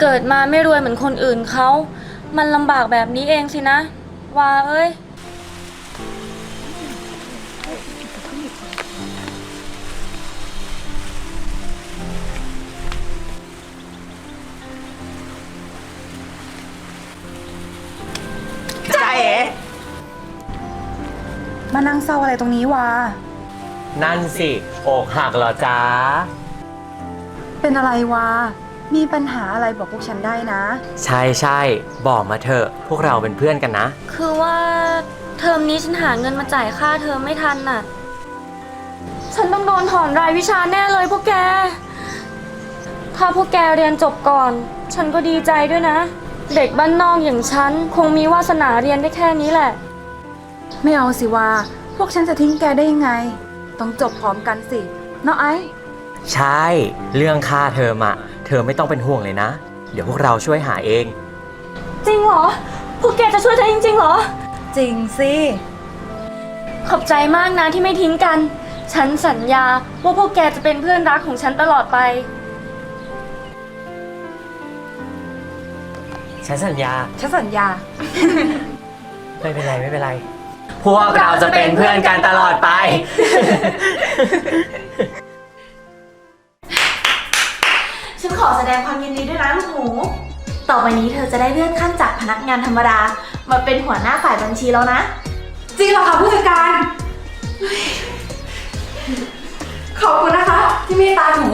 เกิดมาไม่รวยเหมือนคนอื่นเขา มันลำบากแบบนี้เองสินะ ว่าเอ้ยใจเอ๋มานั่งเศร้าอะไรตรงนี้วะ นั่นสิ อกหักเหรอจ๊ะ เป็นอะไรวะ มีปัญหาอะไรบอกพวกฉันได้นะ ใช่ใช่บอกมาเถอะ พวกเราเป็นเพื่อนกันนะ คือว่าเทอมนี้ฉันหาเงินมาจ่ายค่าเทอมไม่ทันน่ะ ฉันต้องโดนถอนรายวิชาแน่เลยพวกแก ถ้าพวกแกเรียนจบก่อน ฉันก็ดีใจด้วยนะ เด็กบ้านนอกอย่างฉัน คงมีวาสนาเรียนได้แค่นี้แหละ ไม่เอาสิวะพวกฉันจะทิ้งแกได้ยังไง ต้องจบพร้อมกันสิเนาะไอ้ ใช่ เรื่องค่าเทอมอะเธอไม่ต้องเป็นห่วงเลยนะ เดี๋ยวพวกเราช่วยหาเอง จริงเหรอ พวกแกจะช่วยฉันจริงๆเหรอ จริงสิ ขอบใจมากนะที่ไม่ทิ้งกัน ฉันสัญญาว่าพวกแกจะเป็นเพื่อนรักของฉันตลอดไป ฉันสัญญา ฉันสัญญา ไม่เป็นไรไม่เป็นไร พวกเราจะเป็นเพื่อนกันตลอดไป ดงความยินดีด้วยนะลูกหมู ต่อไปนี้เธอจะได้เลื่อนขั้นจากพนักงานธรรมดา มาเป็นหัวหน้าฝ่ายบัญชีแล้วนะ จริงเหรอคะผู้จัดการ ขอบคุณนะคะ ที่เมตตาหนู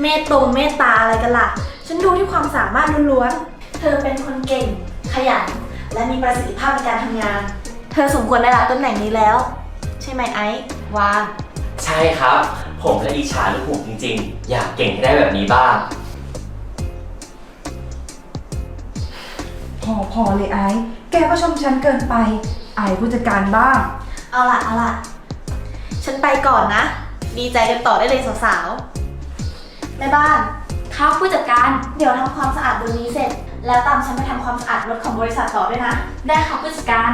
เมตตรงเมตตาอะไรกันล่ะ ฉันดูที่ความสามารถล้วนๆ เธอเป็นคนเก่ง ขยัน และมีประสิทธิภาพในการทำงาน เธอสมควรได้รับตำแหน่งนี้แล้ว ใช่ไหมไอซ์วาใช่ครับ ผมและอิจฉาลูกหูจริงๆ อยากเก่งให้ได้แบบนี้บ้าง พอพอเลยไอ้แกก็ชมฉันเกินไป ไอ้ผู้จัดการบ้าง เอาล่ะเอาล่ะฉันไปก่อนนะ ดีใจกันต่อได้เลยสาวๆแม่บ้านครับผู้จัดการ เดี๋ยวทำความสะอาดบนนี้เสร็จ แล้วตามฉันไปทำความสะอาดรถของบริษัทต่อด้วยนะ ได้ครับผู้จัดการ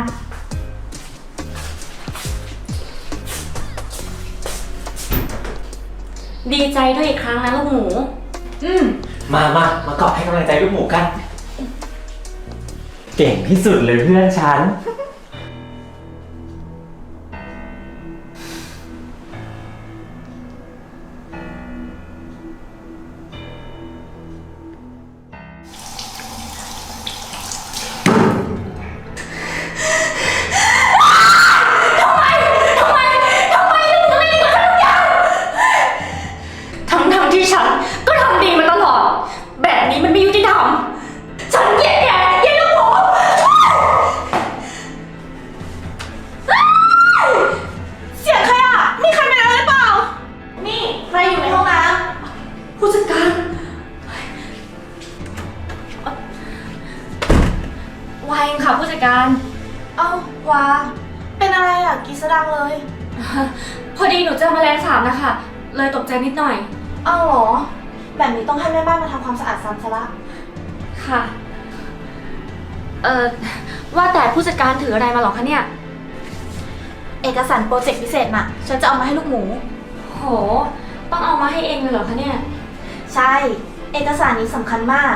ดีใจด้วยอีกครั้งนะลูกหมู อืม มามามากอบให้กำลังใจลูกหมูกัน เก่งที่สุดเลยเพื่อนฉัน ถืออะไรมาหรอคะเนี่ย เอกสารโปรเจกต์พิเศษน่ะฉันจะเอามาให้ลูกหมู โห ต้องเอามาให้เองเลยเหรอคะเนี่ย ใช่ เอกสารนี้สำคัญมาก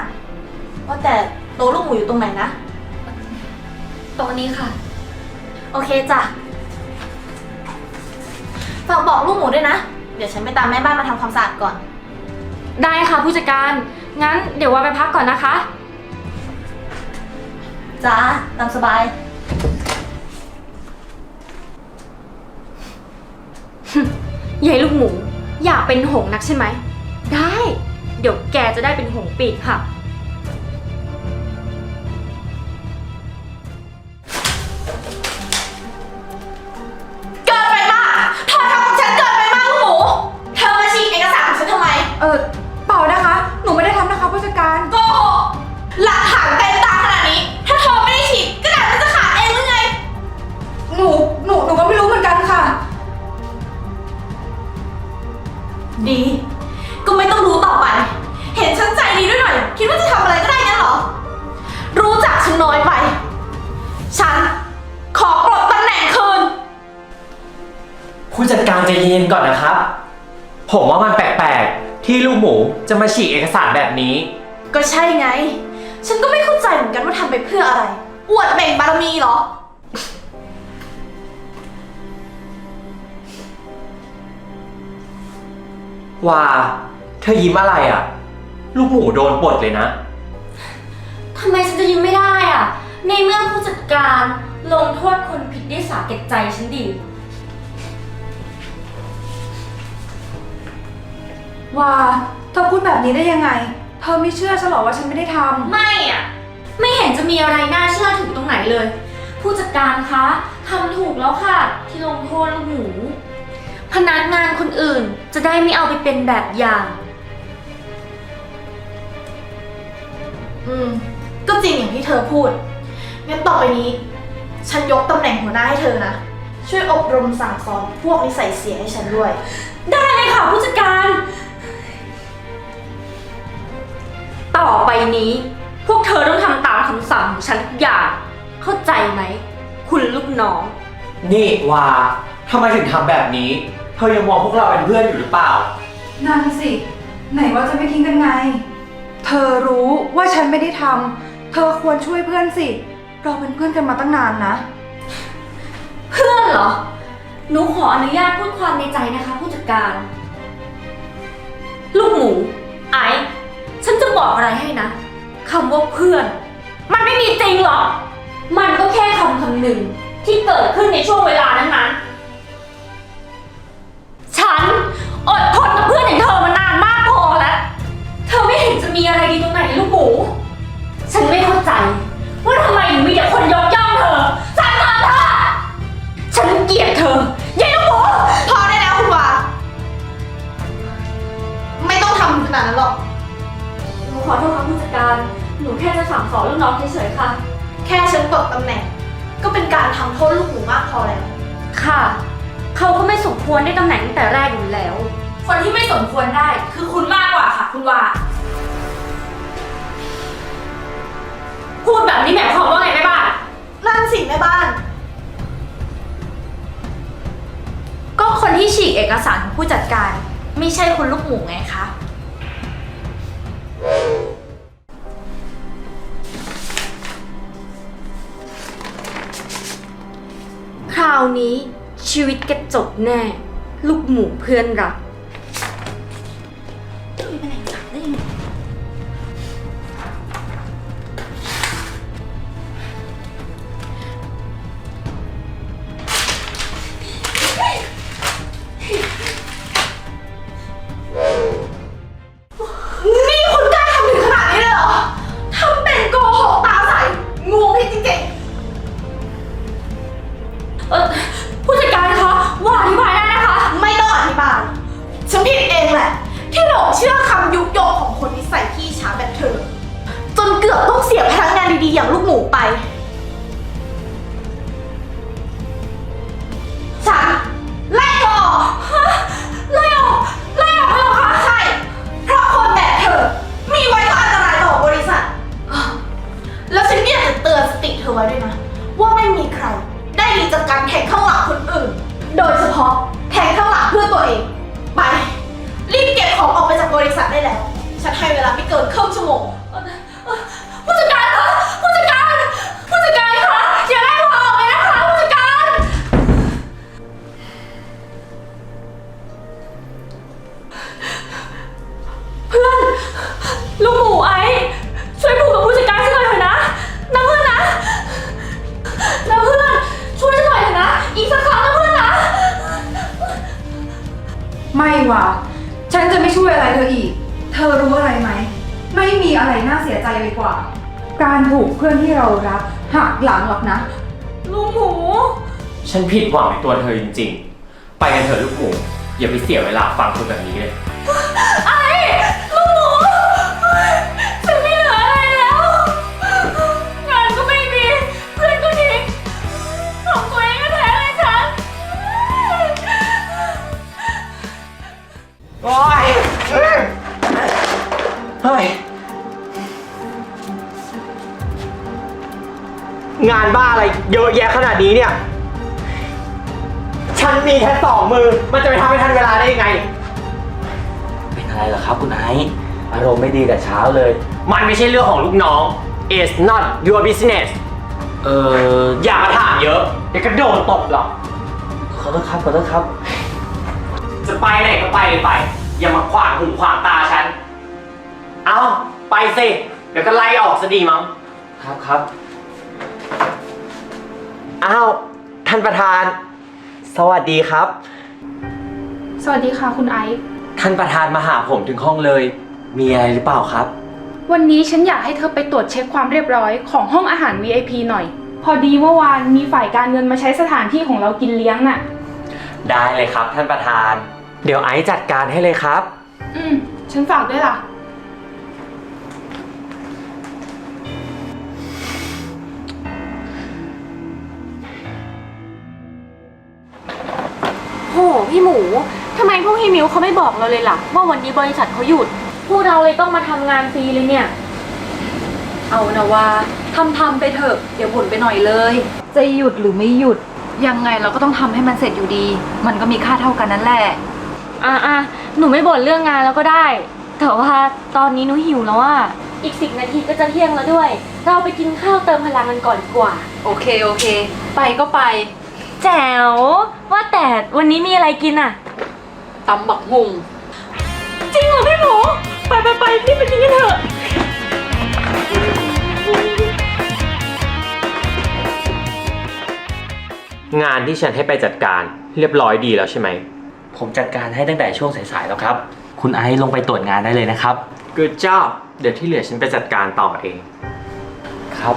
ว่าแต่โต๊ะลูกหมูอยู่ตรงไหนนะ โต๊ะนี้ค่ะ โอเคจ้ะฝากบอกลูกหมูด้วยนะ เดี๋ยวฉันไปตามแม่บ้านมาทำความสะอาดก่อน ได้ค่ะผู้จัดการ งั้นเดี๋ยวว่าไปพักก่อนนะคะ จ้าตามสบาย ใหญ่ลูกหมู อยากเป็นหงส์นักใช่ไหม ได้ เดี๋ยวแกจะได้เป็นหงส์ปีกค่ะ ดี ก็ไม่ต้องรู้ต่อไป เห็นฉันใจดีด้วยหน่อย คิดว่าจะทำอะไรก็ได้งั้นเหรอ รู้จักฉันน้อยไป ฉันขอปลดตำแหน่งคืน ผู้จัดการใจเย็นๆก่อนนะครับ ผมว่ามันแปลกๆ ที่ลูกหมูจะมาฉีกเอกสารแบบนี้ ก็ใช่ไง ฉันก็ไม่เข้าใจเหมือนกันว่าทำไปเพื่ออะไร อวดเบ่งบารมีเหรอ ว่าเธอยิ้มอะไรอะ ลูกหมูโดนปลดเลยนะ ทำไมฉันจะยิ้มไม่ได้อะในเมื่อผู้จัดการลงโทษคนผิดได้สาแก่ใจฉันดี ว่าเธอพูดแบบนี้ได้ยังไง เธอไม่เชื่อฉันหรอว่าฉันไม่ได้ทำ ไม่อะไม่เห็นจะมีอะไรน่าเชื่อถือตรงไหนเลย ผู้จัดการคะทำถูกแล้วค่ะ ที่ลงโทษลูกหมู พนักงานคนอื่นจะได้ไม่เอาไปเป็นแบบอย่าง อืม ก็จริงอย่างที่เธอพูด งั้นต่อไปนี้ ฉันยกตำแหน่งหัวหน้าให้เธอนะ ช่วยอบรมสั่งสอนพวกนิสัยเสียให้ฉันด้วย ได้เลยค่ะผู้จัดการ ต่อไปนี้ พวกเธอต้องทำตามคำสั่งของฉันทุกอย่าง เข้าใจไหม คุณลูกน้อง นี่ว่า ทำไมถึงทำแบบนี้ เธอยังมองพวกเราเป็นเพื่อนอยู่หรือเปล่า นั่นสิ ไหนว่าจะไม่ทิ้งกันไง เธอรู้ว่าฉันไม่ได้ทำ เธอควรช่วยเพื่อนสิ เราเป็นเพื่อนกันมาตั้งนานนะ เพื่อนเหรอ หนูขออนุญาตพูดความในใจนะคะ ผู้จัดการ ลูกหมู ไอ้ฉันจะบอกอะไรให้นะคำว่าเพื่อน มันไม่มีจริงหรอก มันก็แค่คำคำหนึ่งที่เกิดขึ้นในช่วงเวลานั้นๆ ฉันอดทนกับเพื่อนอย่างเธอมานานมากพอแล้ว เธอไม่เห็นจะมีอะไรดีตรงไหนลูกหมู ฉันไม่เข้าใจ ว่าทำไมถึงมีแต่คนยกย่องเธอสรรเสริญเธอฉันเกลียดเธอยายลูกหมู พอได้แล้วคุณวาไม่ต้องทำขนาดนั้นหรอก หนูขอโทษครับผู้จัดการ หนูแค่จะสั่งสอนลูกน้องเฉยๆค่ะ แค่ฉันตกตำแหน่ง ก็เป็นการทำโทษลูกหมูมากพอแล้ว ค่ะ เขาก็ไม่สมควรได้ตำแหน่งตั้งแต่แรกอยู่แล้ว คนที่ไม่สมควรได้คือคุณมากกว่าค่ะ คุณวาพูดแบบนี้หมายความว่าไงแม่บ้านนั่นสิแม่บ้าน ก็คนที่ฉีกเอกสารของผู้จัดการ ไม่ใช่คุณลูกหมูไงคะคราวนี้ ชีวิตแกจบแน่ ลูกหมูเพื่อนรัก ลูกหมูไอ้ช่วยพูดกับผู้จัดการฉันหน่อยเถอะนะนะเพื่อนนะนะเพื่อนช่วยฉันหน่อยเถอะนะ อีกสักครั้งนะเพื่อนนะ ไม่ว่ะ ฉันจะไม่ช่วยอะไรเธออีก เธอรู้อะไรไหม ไม่มีอะไรน่าเสียใจไปกว่า การถูกเพื่อนที่เรารักหักหลังหรอกนะ ลูกหมู ฉันผิดหวังในตัวเธอจริงๆ ไปกันเถอะลูกหมู อย่าไปเสียเวลาฟังคนแบบนี้เลย งานบ้าอะไรเยอะแยะขนาดนี้เนี่ย ฉันมีแค่สองมือ มันจะไปทำให้ทันเวลาได้ยังไง เป็นอะไรเหรอครับคุณไอซ์อารมณ์ไม่ดีแต่เช้าเลย มันไม่ใช่เรื่องของลูกน้อง it's not your business เอออย่ามาถามเยอะเดี๋ยวก็โดนตบหรอก ขอโทษครับขอโทษครับ จะไปไหนก็ไปเลยไป อย่ามาขวางหูขวางตาฉัน เอาไปสิ เดี๋ยวก็ไล่ออกซะดีมั้ง ครับครับ อ้าว ท่านประธาน สวัสดีครับ สวัสดีค่ะคุณไอซ์ท่านประธานมาหาผมถึงห้องเลย มีอะไรหรือเปล่าครับ วันนี้ฉันอยากให้เธอไปตรวจเช็คความเรียบร้อยของห้องอาหาร VIP หน่อย พอดีเมื่อวานมีฝ่ายการเงินมาใช้สถานที่ของเรากินเลี้ยงน่ะ ได้เลยครับ ท่านประธาน เดี๋ยวไอซ์จัดการให้เลยครับ อืม ฉันฝากด้วยล่ะ พี่หมูทำไมพวกพี่มิวเขาไม่บอกเราเลยล่ะ ว่าวันนี้บริษัทเขาหยุด พวกเราเลยต้องมาทำงานฟรีเลยเนี่ย เอานะว่าทำทำไปเถอะเดี๋ยวบ่นไปหน่อยเลย จะหยุดหรือไม่หยุด ยังไงเราก็ต้องทำให้มันเสร็จอยู่ดี มันก็มีค่าเท่ากันนั่นแหละ อะอะหนูไม่บ่นเรื่องงานแล้วก็ได้ แต่ว่าตอนนี้หนูหิวแล้วอะอีกสิบนาทีก็จะเที่ยงแล้วด้วย เราไปกินข้าวเติมพลังกันก่อนดีกว่า โอเคโอเค ไปก็ไป แจ๋วว่าแต่วันนี้มีอะไรกินอะตำบักหุ่งจริงเหรอพี่หมูไปไปไปรีบไปกินกันเถอะงานที่ฉันให้ไปจัดการเรียบร้อยดีแล้วใช่ไหม ผมจัดการให้ตั้งแต่ช่วงสายๆแล้วครับ คุณไอซ์ลงไปตรวจงานได้เลยนะครับ Good job เดี๋ยวที่เหลือฉันไปจัดการต่อเอง ครับ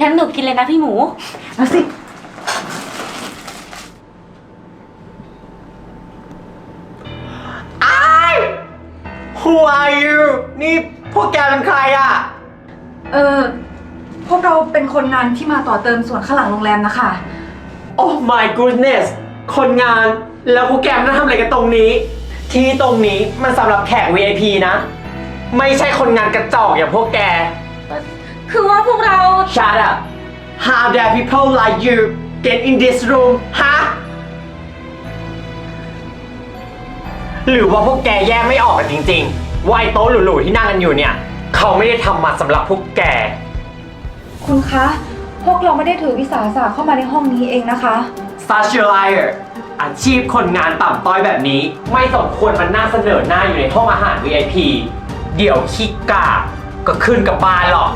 งั้นหนูกินเลยนะพี่หมู เอาสิ Who are you นี่พวกแกเป็นใครอะ เออ พวกเราเป็นคนงานที่มาต่อเติมส่วนข้างหลังโรงแรมนะคะ Oh my goodness คนงานแล้วพวกแกมาทำอะไรกันตรงนี้ ที่ตรงนี้มันสำหรับแขก VIP นะ ไม่ใช่คนงานกระจอกอย่างพวกแก คือว่าพวกเรา Shut up How dare people like you get in this room ฮะหรือว่าพวกแกแยกไม่ออกกันจริงๆว่าไอ้โต๊ะหรูๆที่นั่งกันอยู่เนี่ย เขาไม่ได้ทำมาสำหรับพวกแก คุณคะ พวกเราไม่ได้ถือวิสาสะเข้ามาในห้องนี้เองนะคะ Such a liar อาชีพคนงานต่ำต้อยแบบนี้ ไม่สมควรมันน่าเสนอหน้าอยู่ในห้องอาหาร VIP เดี๋ยวขี้กาก็ขึ้นกับบ้านหรอก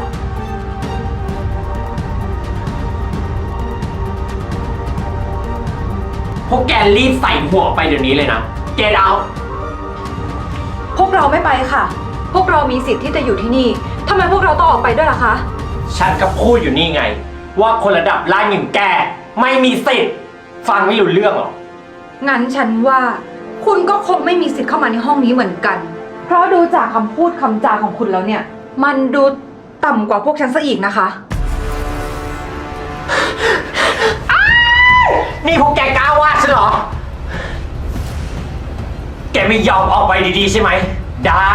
พวกแกรีบใส่หัวไปเดี๋ยวนี้เลยนะ Get out พวกเราไม่ไปค่ะ พวกเรามีสิทธิ์ที่จะอยู่ที่นี่ทำไมพวกเราต้องออกไปด้วยล่ะคะ ฉันก็พูดอยู่นี่ไง ว่าคนระดับล่างอย่างแกไม่มีสิทธิ์ ฟังไม่รู้เรื่องหรอก งั้นฉันว่าคุณก็คงไม่มีสิทธิ์เข้ามาในห้องนี้เหมือนกัน เพราะดูจากคำพูดคำจาของคุณแล้วเนี่ย มันดูต่ำกว่าพวกฉันซะอีกนะคะ นี่พวกแกกล้าว่าฉันเหรอ แกไม่ยอมออกไปดีๆใช่ไหม ได้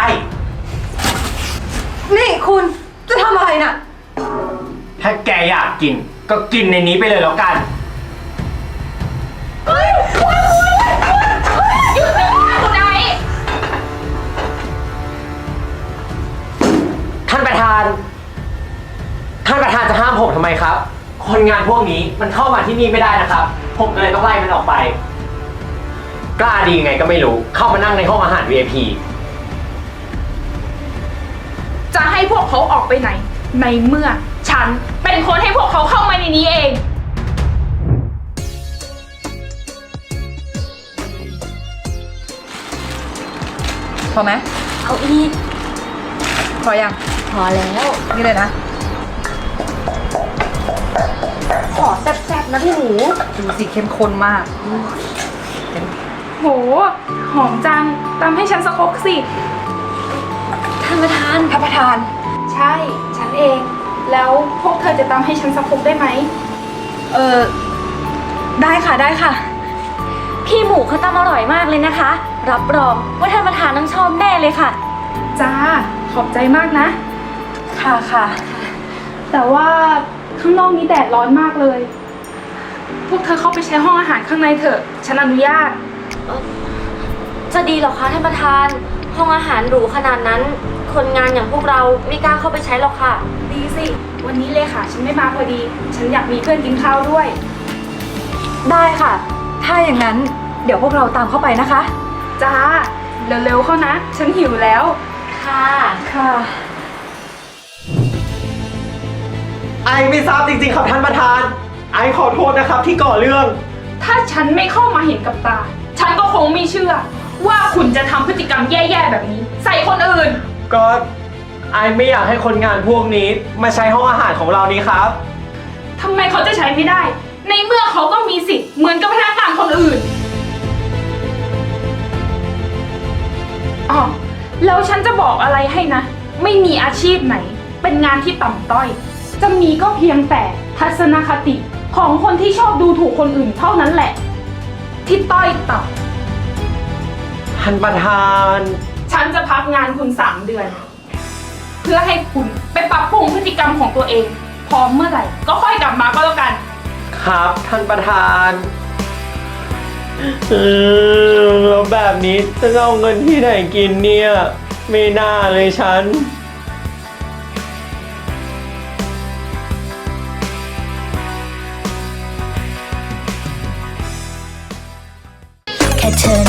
นี่คุณจะทำอะไรน่ะ ถ้าแกอยากกิน ก็กินในนี้ไปเลยแล้วกันท่านประธาน ท่านประธานจะห้ามผมทำไมครับ คนงานพวกนี้มันเข้ามาที่นี่ไม่ได้นะครับ ผมเลยต้องไล่มันออกไป กล้าดียังไงก็ไม่รู้ เข้ามานั่งในห้องอาหาร VIP จะให้พวกเขาออกไปไหน ในเมื่อ ฉันเป็นคนให้พวกเขาเข้ามาในนี้เอง พอไหมเอาอีก พอยัง พอแล้ว นี่เลยนะ ขอแซ่บ ๆนะพี่หมูดูสิเข้มข้นมาก โห หอมจังตำให้ฉันสักครกสิ ท่านประธาน ท่านประธาน ใช่ ฉันเอง แล้วพวกเธอจะตำให้ฉันสักครกได้ไหม เออได้ค่ะได้ค่ะ พี่หมูเขาตำอร่อยมากเลยนะคะ รับรองว่าท่านประธานต้องชอบแน่เลยค่ะ จ้า ขอบใจมากนะ ค่ะค่ะ แต่ว่าข้างนอกนี้แดดร้อนมากเลย พวกเธอเข้าไปใช้ห้องอาหารข้างในเถอะ ฉันอนุญาต จะดีเหรอคะท่านประธาน ห้องอาหารหรูขนาดนั้น คนงานอย่างพวกเราไม่กล้าเข้าไปใช้หรอกค่ะ ดีสิ วันนี้เลยค่ะ ฉันไม่มาพอดี ฉันอยากมีเพื่อนกินข้าวด้วย ได้ค่ะ ถ้าอย่างนั้นเดี๋ยวพวกเราตามเข้าไปนะคะ จ้า เร็วๆเข้านะ ฉันหิวแล้ว ค่ะ ค่ะ ไอไม่ทราบจริงๆครับท่านประธาน ไอขอโทษนะครับที่ก่อเรื่อง ถ้าฉันไม่เข้ามาเห็นกับตา ฉันก็คงไม่เชื่อ ว่าคุณจะทำพฤติกรรมแย่ๆแบบนี้ ใส่คนอื่น ก็ไอไม่อยากให้คนงานพวกนี้มาใช้ห้องอาหารของเรานี้ครับ ทำไมเขาจะใช้ไม่ได้ ในเมื่อเขาก็มีสิทธิ์เหมือนกับพนักงานคนอื่นอ๋อแล้วฉันจะบอกอะไรให้นะ ไม่มีอาชีพไหน เป็นงานที่ต่ำต้อย จะมีก็เพียงแต่ทัศนคติ ของคนที่ชอบดูถูกคนอื่นเท่านั้นแหละ ที่ต้อยต่ำท่านประธานฉันจะพักงานคุณสามเดือน เพื่อให้คุณไปปรับปรุงพฤติกรรมของตัวเอง พร้อมเมื่อไหร่ ก็ค่อยกลับมาก็แล้วกัน ครับท่านประธานเออแล้วแบบนี้จะเอาเงินที่ไหนกินเนี่ย ไม่น่าเลยฉัน